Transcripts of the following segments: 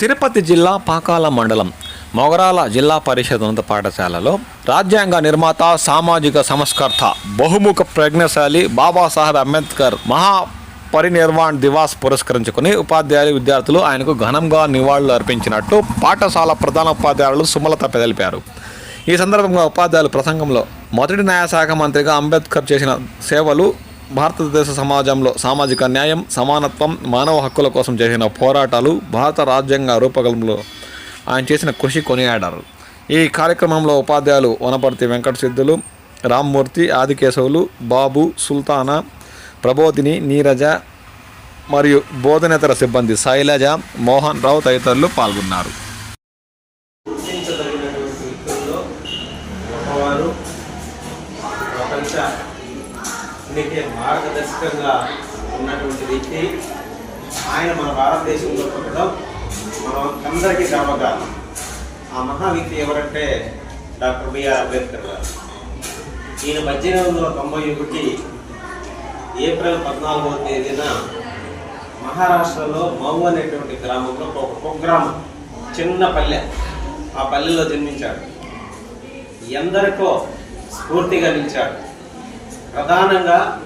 తిరుపతి జిల్లా పాకాల మండలం మొగరాల జిల్లా పరిషత్ ఉన్నత పాఠశాలలో రాజ్యాంగ నిర్మాత సామాజిక సంస్కర్త బహుముఖ ప్రజ్ఞశాలి బాబాసాహెబ్ అంబేద్కర్ మహా పరినిర్వాణ్ దివాస్ పురస్కరించుకుని ఉపాధ్యాయులు విద్యార్థులు ఆయనకు ఘనంగా నివాళులు అర్పించినట్టు పాఠశాల ప్రధాన ఉపాధ్యాయులు సుమలత తెలిపారు. ఈ సందర్భంగా ఉపాధ్యాయులు ప్రసంగంలో మొదటి న్యాయశాఖ మంత్రిగా అంబేద్కర్ చేసిన సేవలు భారతదేశ సమాజంలో సామాజిక న్యాయం సమానత్వం మానవ హక్కుల కోసం చేసిన పోరాటాలు భారత రాజ్యాంగ రూపకల్పనలో ఆయన చేసిన కృషి కొనియాడారు. ఈ కార్యక్రమంలో ఉపాధ్యాయులు వనపర్తి వెంకట సిద్ధులు రామ్మూర్తి ఆదికేశవులు బాబు సుల్తానా ప్రబోధిని నీరజ మరియు బోధనేతర సిబ్బంది శైలజ మోహన్ రావు తదితరులు పాల్గొన్నారు. గుర్తించదగినటువంటి వ్యక్తుల్లో మార్గదర్శకంగా ఉన్నటువంటి వ్యక్తి. ఆయన మన భారతదేశంలో పుట్టడం మనం అందరికీ గర్వకారణం. ఆ మహా వ్యక్తి ఎవరంటే డాక్టర్ బిఆర్ అంబేద్కర్ గారు. ఈయన పద్దెనిమిది వందల తొంభై ఒకటి ఏప్రిల్ పద్నాలుగవ తేదీన మహారాష్ట్రలో మౌ అనేటువంటి గ్రామంలో ఒక కుగ్రామం చిన్న పల్లె ఆ పల్లెలో జన్మించాడు. ఎందరికో స్ఫూర్తిగా నిలిచాడు. ప్రధానంగా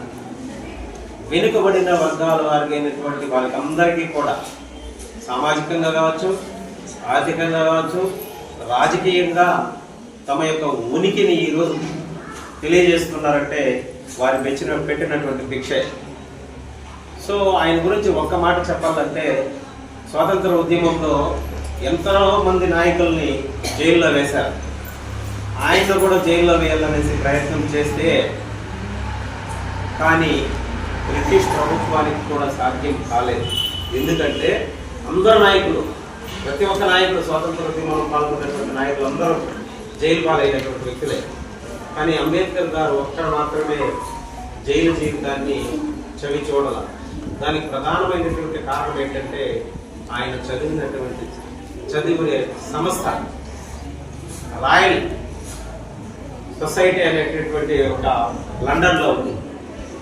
వెనుకబడిన వర్గాల వారికి అయినటువంటి వాళ్ళకందరికీ కూడా సామాజికంగా కావచ్చు ఆర్థికంగా కావచ్చు రాజకీయంగా తమ యొక్క ఉనికిని ఈరోజు తెలియజేస్తున్నారంటే వారి మెచ్చిన పెట్టినటువంటి భిక్షే. సో ఆయన గురించి ఒక్క మాట చెప్పాలంటే స్వాతంత్ర ఉద్యమంలో ఎంతో మంది నాయకుల్ని జైల్లో వేశారు. ఆయన కూడా జైల్లో వేయాలనేసి ప్రయత్నం చేస్తే కానీ బ్రిటిష్ ప్రభుత్వానికి కూడా సాధ్యం కాలేదు. ఎందుకంటే అందరు నాయకులు ప్రతి ఒక్క నాయకుడు స్వాతంత్ర ఉద్యమంలో పాల్గొన్నటువంటి నాయకులు అందరూ జైలు పాలైనటువంటి వ్యక్తులే. కానీ అంబేద్కర్ గారు ఒక్కడు మాత్రమే జైలు జీవితాన్ని చవి చూడాల. దానికి ప్రధానమైనటువంటి కారణం ఏంటంటే ఆయన చదివినటువంటి చదివిన సంస్థ రాయల్ సొసైటీ అనేటటువంటి ఒక లండన్లో ఉంది.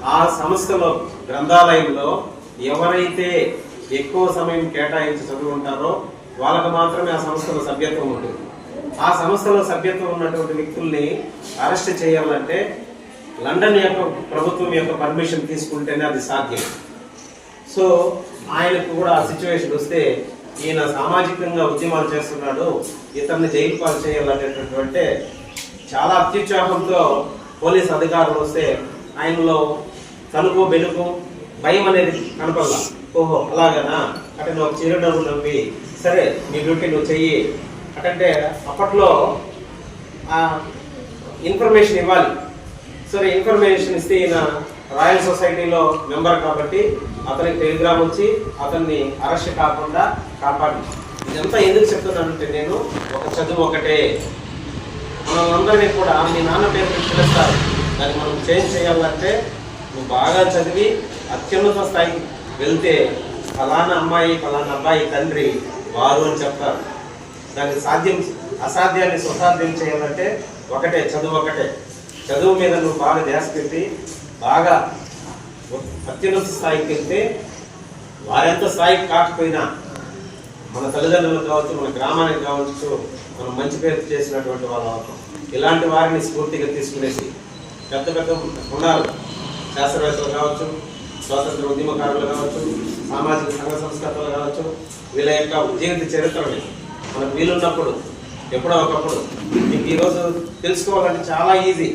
ఆ సంస్థలో గ్రంథాలయంలో ఎవరైతే ఎక్కువ సమయం కేటాయించి చదువు ఉంటారో వాళ్ళకు మాత్రమే ఆ సంస్థలో సభ్యత్వం ఉంటుంది. ఆ సంస్థలో సభ్యత్వం ఉన్నటువంటి వ్యక్తుల్ని అరెస్ట్ చేయాలంటే లండన్ యొక్క ప్రభుత్వం యొక్క పర్మిషన్ తీసుకుంటేనే అది సాధ్యం. సో ఆయనకు కూడా ఆ సిచ్యువేషన్ వస్తే ఈయన సామాజికంగా ఉద్యమాలు చేస్తున్నాడు ఇతన్ని జైలు పాలు చేయాలనేటటువంటి చాలా అత్యుత్సాహంతో పోలీస్ అధికారులు వస్తే ఆయనలో తలుపు బెనుకు భయం అనేది కనపడలా. ఓహో అలాగనా? అంటే నువ్వు చిరునవ్వు నవ్వి. సరే నీ డ్యూటీ నువ్వు చెయ్యి. అటంటే అప్పట్లో ఇన్ఫర్మేషన్ ఇవ్వాలి. సరే ఇన్ఫర్మేషన్ ఇస్తే ఈయన రాయల్ సొసైటీలో మెంబర్ కాబట్టి అతనికి టెలిగ్రామ్ వచ్చి అతన్ని అరెస్ట్ కాకుండా కాపాడి. ఇదంతా ఎందుకు చెప్తున్నానంటే నేను ఒక చదువు ఒకటే. మనం అందరినీ కూడా మీ నాన్న పేరు పిలుస్తారు. దాన్ని మనం చేంజ్ చేయాలంటే నువ్వు బాగా చదివి అత్యున్నత స్థాయికి వెళ్తే ఫలానా అమ్మాయి ఫలానా అబ్బాయి తండ్రి వారు అని చెప్తారు. దానికి సాధ్యం అసాధ్యాన్ని సుసాధ్యం చేయాలంటే ఒకటే చదువు ఒకటే. చదువు మీద నువ్వు బాగా ధ్యాస పెట్టి బాగా అత్యున్నత స్థాయికి వెళ్తే వారెంత స్థాయికి కాకపోయినా మన తల్లిదండ్రులకు కావచ్చు మన గ్రామానికి కావచ్చు మనం మంచి పేరు చేసినటువంటి వాళ్ళు అవుతాం. ఇలాంటి వారిని స్ఫూర్తిగా తీసుకునేసి పెద్ద పెద్ద ఉండాలి శాస్త్రవేత్తలు కావచ్చు స్వాతంత్ర ఉద్యమకారులు కావచ్చు సామాజిక సంఘ సంస్కర్తలు కావచ్చు వీళ్ళ యొక్క జీవిత చరిత్రని మనకు వీలున్నప్పుడు ఎప్పుడో ఒకప్పుడు మీకు ఈరోజు తెలుసుకోవాలంటే చాలా ఈజీ.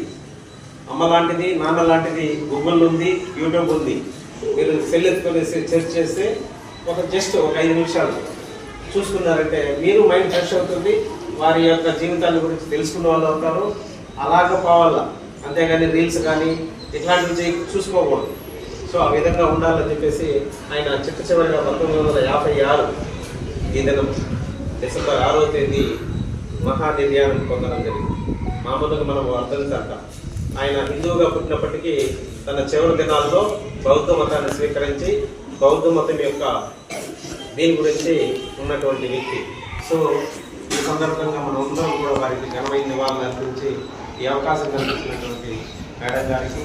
అమ్మ లాంటిది నాన్న లాంటిది గూగుల్ ఉంది యూట్యూబ్ ఉంది. మీరు సెల్ ఎత్తుకొని సెర్చ్ చేస్తే ఒక జస్ట్ ఒక ఐదు నిమిషాలు చూసుకున్నారంటే మీరు మైండ్ ఫ్రెష్ అవుతుంది వారి యొక్క జీవితాల గురించి తెలుసుకున్న వాళ్ళు అవుతారు. అలాగ పోవాలా? అంతేగాని రీల్స్ కానీ ఇట్లాంటివి చూసుకోకూడదు. సో ఆ విధంగా ఉండాలని చెప్పేసి ఆయన చిట్ట చివరిగా పంతొమ్మిది వందల యాభై ఆరు ఈ దినం డిసెంబర్ ఆరో తేదీ మహానిర్యాణం పొందడం జరిగింది. మామూలుగా మనం అర్థం అంటాం. ఆయన హిందువుగా పుట్టినప్పటికీ తన చివరి దినాల్లో బౌద్ధ మతాన్ని స్వీకరించి బౌద్ధ మతం యొక్క దీని గురించి ఉన్నటువంటి వ్యక్తి. సో ఈ సందర్భంగా మనం అందరం కూడా వారికి ఘనమైన నివాళులు అర్పించి ఈ అవకాశం కల్పించినటువంటి మేడం గారికి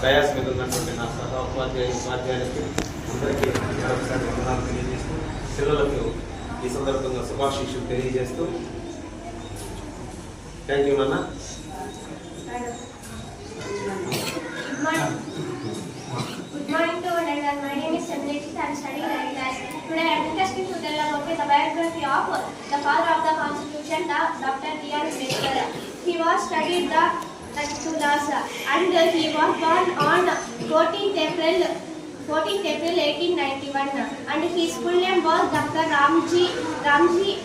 ప్రయాస మీద ఉన్నటువంటి నా సహ ఉపాధ్యాయ ఉపాధ్యాయులకి అందరికీ మరొకసారి వందనాలు తెలియజేస్తూ పిల్లలకు ఈ సందర్భంగా శుభాశీషులు తెలియజేస్తూ. థ్యాంక్ యూ నాన్న. Good morning. To and my name is Samriti. I am studying 9th class. Today I am interested to tell about the biography of the father of the constitution, the Dr. B.R. Ambedkar. He was studied the 32 laws and he was born on 14th April 14th April 1891 and his full name was Dr. Ramji Ramji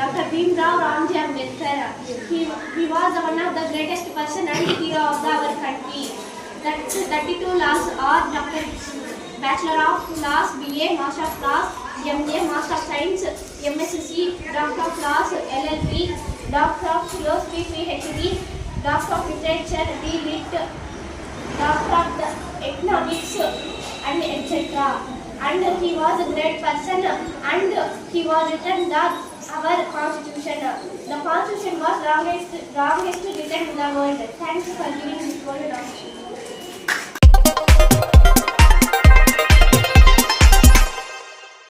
Dr. Bhim Rao Ramji Ambedkar. He, he was one of the greatest person and hero of the, our country. That 32 laws are Dr. Bachelor of Laws, BA, Master of Laws, MA, Master of Science, MSc, Doctor of Laws, LLB, Doctor of Philosophy, PhD, Doctor of Literature, D.Lit, Doctor of Economics, and etc. And he was a great person and he was written the our constitution. The constitution was longest longest written in the world. Thanks for giving this word.